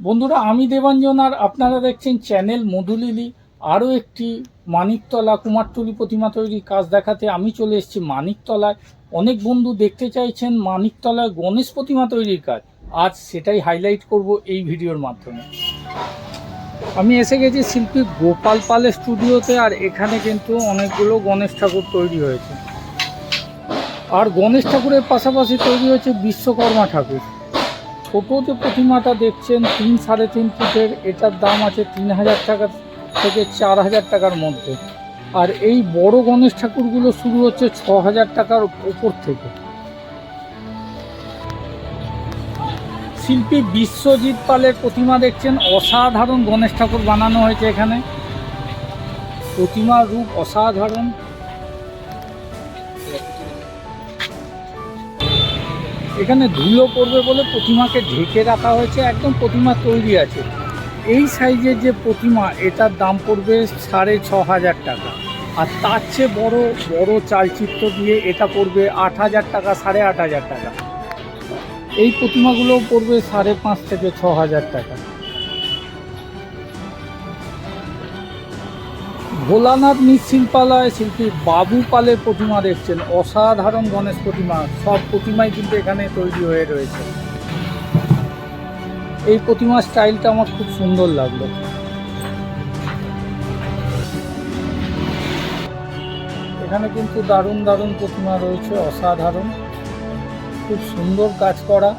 বন্ধুরা, আমি দেবাঞ্জন আর আপনারা দেখছেন চ্যানেল মধুলিলি। আরও একটি মানিকতলা কুমারটুলি প্রতিমা তৈরির কাজ দেখাতে আমি চলে এসেছি মানিকতলায়। অনেক বন্ধু দেখতে চাইছেন মানিকতলায় গণেশ প্রতিমা তৈরির কাজ। আজ সেটাই হাইলাইট করব এই ভিডিওর মাধ্যমে। আমি এসে গেছি শিল্পী গোপাল পালের স্টুডিওতে আর এখানে কিন্তু অনেকগুলো গণেশ ঠাকুর তৈরি হয়েছে। আর গণেশ ঠাকুরের পাশাপাশি তৈরি হয়েছে বিশ্বকর্মা ঠাকুর। ছোট যে প্রতিমাটা দেখছেন, তিন সাড়ে তিন ফুটের, এটার দাম আছে তিন হাজার টাকা থেকে চার হাজার টাকার মধ্যে। আর এই বড় গণেশ ঠাকুরগুলো শুরু হচ্ছে ছ হাজার টাকার ওপর থেকে। শিল্পী বিশ্বজিৎ পালের প্রতিমা দেখছেন, অসাধারণ গণেশ ঠাকুর বানানো হয়েছে এখানে। প্রতিমার রূপ অসাধারণ। এখানে ধুলো পড়বে বলে প্রতিমাকে ঢেকে রাখা হয়েছে, একদম প্রতিমা তৈরি আছে। এই সাইজের যে প্রতিমা, এটার দাম পড়বে সাড়ে ছ হাজার টাকা। আর তার চেয়ে বড় বড় চালচিত্র দিয়ে এটা পড়বে আট হাজার টাকা, সাড়ে আট হাজার টাকা। এই প্রতিমাগুলো পড়বে সাড়ে পাঁচ থেকে ছ হাজার টাকা। ভোলানাথ মৃৎশিল্পালয় শিল্পী বাবু পালের প্রতিমা দেখছেন। অসাধারণ গণেশ প্রতিমা। সব প্রতিমাই কিন্তু এখানে তৈরি হয়ে রয়েছে। এই প্রতিমার স্টাইলটা আমার খুব সুন্দর লাগল। এখানে কিন্তু দারুণ দারুণ প্রতিমা রয়েছে, অসাধারণ। খুব সুন্দর কাজ করা।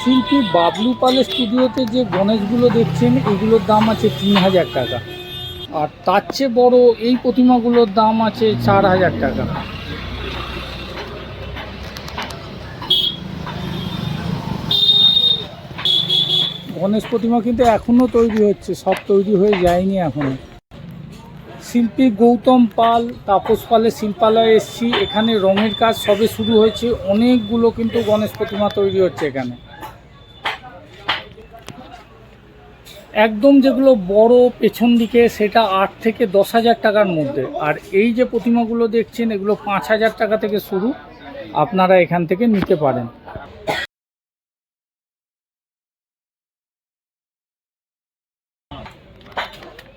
শিল্পী বাবলু পালের স্টুডিওতে যে গণেশগুলো দেখছেন, এগুলোর দাম আছে তিন হাজার টাকা। আর তার চেয়ে বড় এই প্রতিমাগুলোর দাম আছে চার হাজার টাকা। গণেশ প্রতিমা কিন্তু এখনও তৈরি হচ্ছে, সব তৈরি হয়ে যায়নি এখনও শিল্পী গৌতম পাল, তাপস পালের শিল্পালয়ে এসছি। এখানে রঙের কাজ সবে শুরু হয়েছে। অনেকগুলো কিন্তু গণেশ প্রতিমা তৈরি হচ্ছে এখানে। একদম যেগুলো বড় পেছন দিকে, সেটা আট থেকে দশ হাজার টাকার মধ্যে। আর এই যে প্রতিমাগুলো দেখছেন, এগুলো পাঁচ হাজার টাকা থেকে শুরু। আপনারা এখান থেকে নিতে পারেন।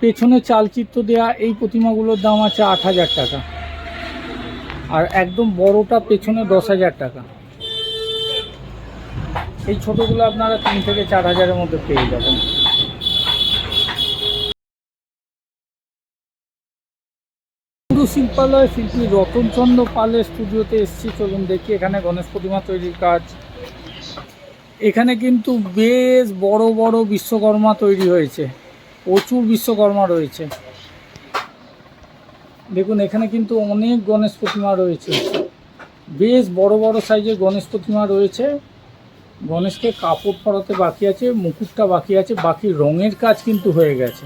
পেছনে চালচিত্র দেয়া, এই প্রতিমাগুলোর দাম আছে আট হাজার টাকা। আর একদম বড়টা পেছনে দশ হাজার টাকা। এই ছোটোগুলো আপনারা তিন থেকে চার হাজারের মধ্যে পেয়ে যাবেন। পুরু শিল্পালয় শিল্পী রতনচন্দ্র পালের স্টুডিওতে এসেছি। চলুন দেখি, এখানে গণেশ প্রতিমা তৈরির কাজ। এখানে কিন্তু বেশ বড় বড় বিশ্বকর্মা তৈরি হয়েছে। প্রচুর বিশ্বকর্মা রয়েছে। দেখুন, এখানে কিন্তু অনেক গণেশ প্রতিমা রয়েছে। বেশ বড় বড় সাইজের গণেশ প্রতিমা রয়েছে। গণেশকে কাপড় পরাতে বাকি আছে, মুকুটটা বাকি আছে, বাকি রঙের কাজ কিন্তু হয়ে গেছে।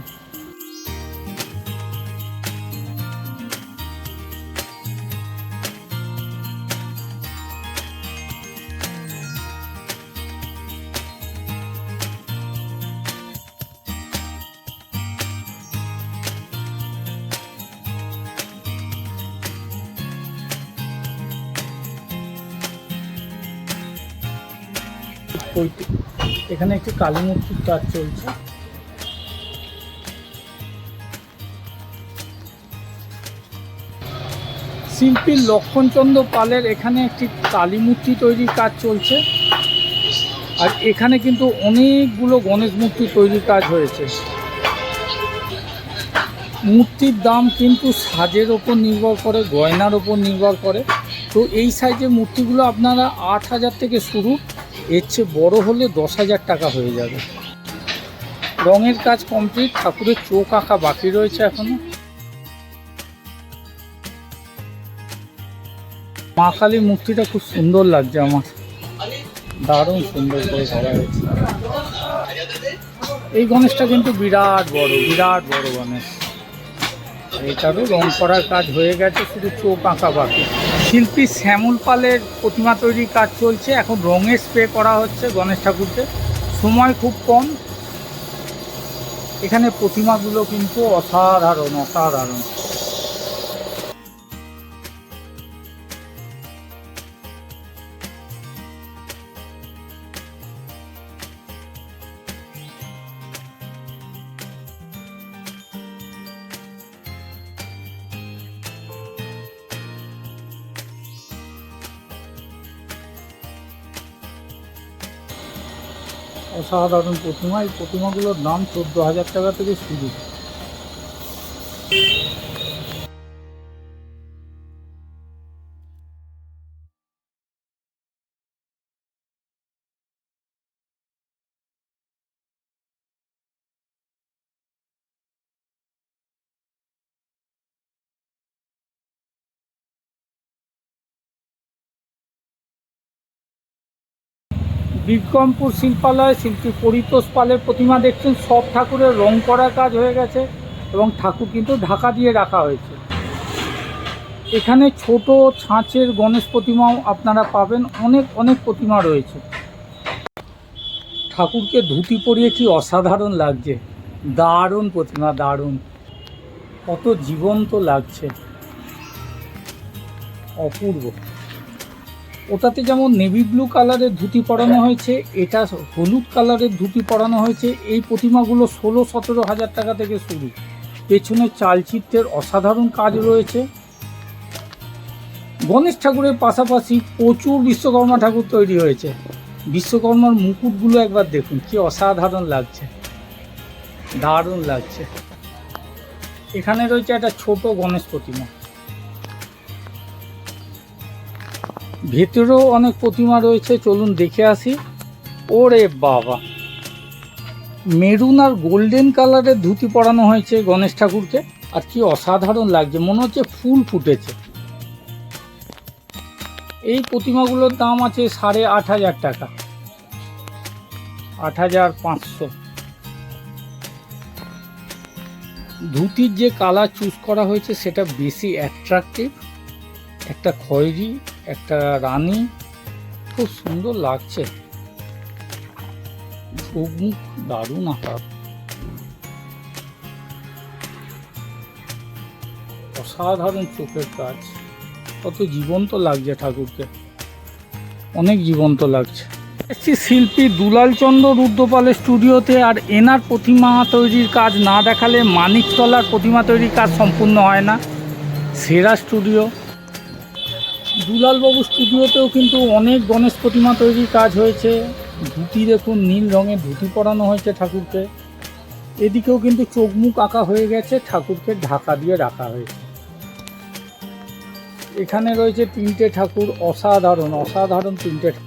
ওই- এখানে একটি কালী মূর্তির কাজ চলছে। শিল্পী লক্ষণচন্দ্র পালের এখানে একটি কালী মূর্তি তৈরির কাজ চলছে। আর এখানে কিন্তু অনেকগুলো গণেশ মূর্তি তৈরির কাজ হয়েছে। মূর্তির দাম কিন্তু সাজের ওপর নির্ভর করে, গয়নার ওপর নির্ভর করে। তো এই সাইজের মূর্তিগুলো আপনারা আট হাজার থেকে শুরু এর চেয়ে বড় হলে দশ হাজার টাকা হয়ে যাবে। রঙের কাজ কমপ্লিট ঠাকুরের চোখ আঁকা বাকি রয়েছে এখনও। মা কালীর মূর্তিটা খুব সুন্দর লাগছে আমার। দারুণ সুন্দর করে করা হয়েছে। এই গণেশটা কিন্তু বিরাট বড় বিরাট বড় গণেশ। এটারও রং করার কাজ হয়ে গেছে, শুধু চোখ আঁকা বাকি। শিল্পী শ্যামল পালের প্রতিমা তৈরির কাজ চলছে, এখন রঙে স্প্রে করা হচ্ছে গণেশ ঠাকুরকে। সময় খুব কম। এখানে প্রতিমাগুলো কিন্তু অসাধারণ অসাধারণ। অসাধারণ প্রতিমা। এই প্রতিমাগুলোর দাম চোদ্দ হাজার টাকা থেকে শুরু। বিক্রমপুর শিল্পালয়, শিল্পী পরিতোষ পালের প্রতিমা দেখছেন। সব ঠাকুরের রং করা কাজ হয়ে গেছে এবং ঠাকুর কিন্তু ঢাকা দিয়ে রাখা হয়েছে। এখানে ছোট ছাঁচের গণেশ প্রতিমাও আপনারা পাবেন। অনেক অনেক প্রতিমা রয়েছে। ঠাকুরকে ধুতি পরিয়ে কি অসাধারণ লাগছে। দারুণ প্রতিমা, দারুণ। কত জীবন্ত লাগছে। অপূর্ব। ওটাতে যেমন নেভি ব্লু কালারের ধুতি পরানো হয়েছে, এটা হলুদ কালারের ধুতি পরানো হয়েছে, এই প্রতিমাগুলো ষোলো, সতেরো হাজার টাকা থেকে শুরু। পেছনে চালচিত্রের অসাধারণ কাজ রয়েছে। গণেশ ঠাকুরের পাশাপাশি প্রচুর বিশ্বকর্মা ঠাকুর তৈরি হয়েছে। বিশ্বকর্মার মুকুটগুলো একবার দেখুন, কি অসাধারণ লাগছে। দারুণ লাগছে। এখানে রয়েছে একটা ছোট গণেশ প্রতিমা। ভেতরেও অনেক প্রতিমা রয়েছে, চলুন দেখে আসি। ওরে বাবা! মেরুন আর গোল্ডেন কালারের ধুতি পরানো হয়েছে গণেশ ঠাকুরকে। আর কি অসাধারণ লাগছে, মনে হচ্ছে ফুল ফুটেছে। এই প্রতিমাগুলোর দাম আছে সাড়ে আট হাজার টাকা। আট হাজার পাঁচশো। ধুতির যে কালার চুজ করা হয়েছে, সেটা বেশি অ্যাট্রাকটিভ একটা খয়েরি একটা রানী। খুব সুন্দর লাগছে। চোখ মুখ দারুণ আকার অসাধারণ চোখের কাজ। কত জীবন্ত লাগছে ঠাকুরকে। অনেক জীবন্ত লাগছে। এসছি শিল্পী দুলালচন্দ্র রুদ্রপালের স্টুডিওতে আর এনার প্রতিমা তৈরির কাজ না দেখালে মানিকতলার প্রতিমা তৈরির কাজ সম্পূর্ণ হয় না। সেরা স্টুডিও। দুলালবাবু স্টুডিওতেও কিন্তু অনেক গণেশ প্রতিমা তৈরির কাজ হয়েছে ধুতি দেখুন, নীল রঙের ধুতি পরানো হয়েছে ঠাকুরকে এদিকেও কিন্তু চোখ মুখ আঁকা হয়ে গেছে, ঠাকুরকে ঢাকা দিয়ে রাখা হয়েছে এখানে রয়েছে তিনটে ঠাকুর, অসাধারণ অসাধারণ তিনটে ঠাকুর।